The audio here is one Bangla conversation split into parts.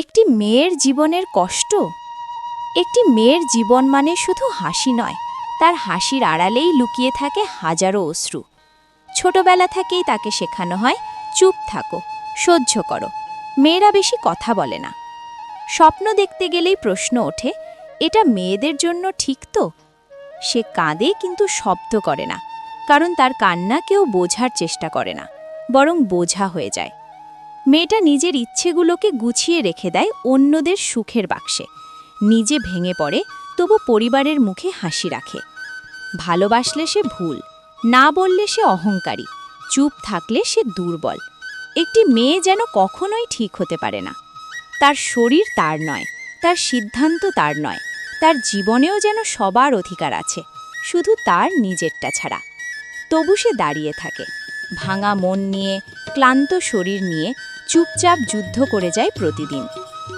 একটি মেয়ের জীবনের কষ্ট? একটি মেয়ের জীবন মানে শুধু হাসি নয়, তার হাসির আড়ালেই লুকিয়ে থাকে হাজারো অশ্রু। ছোটবেলা থেকেই তাকে শেখানো হয়, চুপ থাকো, সহ্য করো, মেয়েরা বেশি কথা বলে না। স্বপ্ন দেখতে গেলেই প্রশ্ন ওঠে, এটা মেয়েদের জন্য ঠিক তো? সে কাঁদে কিন্তু শব্দ করে না, কারণ তার কান্না কেউ বোঝার চেষ্টা করে না, বরং বোঝা হয়ে যায়। মেয়েটা নিজের ইচ্ছেগুলোকে গুছিয়ে রেখে দেয় অন্যদের সুখের বাক্সে। নিজে ভেঙে পড়ে, তবু পরিবারের মুখে হাসি রাখে। ভালোবাসলে সে ভুল, না বললে সে অহংকারী, চুপ থাকলে সে দুর্বল। একটি মেয়ে যেন কখনোই ঠিক হতে পারে না। তার শরীর তার নয়, তার সিদ্ধান্ত তার নয়, তার জীবনেও যেন সবার অধিকার আছে, শুধু তার নিজেরটা ছাড়া। তবু সে দাঁড়িয়ে থাকে, ভাঙা মন নিয়ে, ক্লান্ত শরীর নিয়ে চুপচাপ যুদ্ধ করে যায় প্রতিদিন।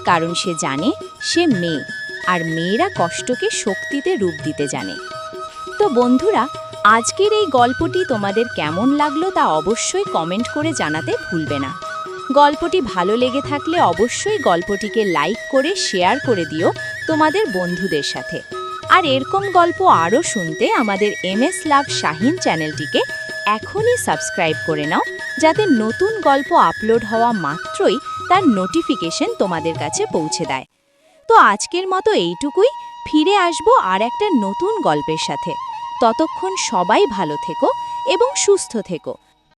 কারণ সে জানে সে মেয়ে, আর মেয়েরা কষ্টকে শক্তিতে রূপ দিতে জানে। তো বন্ধুরা, আজকের এই গল্পটি তোমাদের কেমন লাগল তা অবশ্যই কমেন্ট করে জানাতে ভুলবে না। গল্পটি ভালো লেগে থাকলে অবশ্যই গল্পটিকে লাইক করে, শেয়ার করে দিও তোমাদের বন্ধুদের সাথে। আর এরকম গল্প আরও শুনতে আমাদের এম এস লাভ শাহিন চ্যানেলটিকে এখনই সাবস্ক্রাইব করে নাও, যাতে নতুন গল্প আপলোড হওয়া মাত্রই তার নোটিফিকেশন তোমাদের কাছে পৌঁছে দেয়। তো আজকের মতো এইটুকুই, ফিরে আসব আর একটা নতুন গল্পের সাথে। ততক্ষণ সবাই ভালো থেকো এবং সুস্থ থেকো।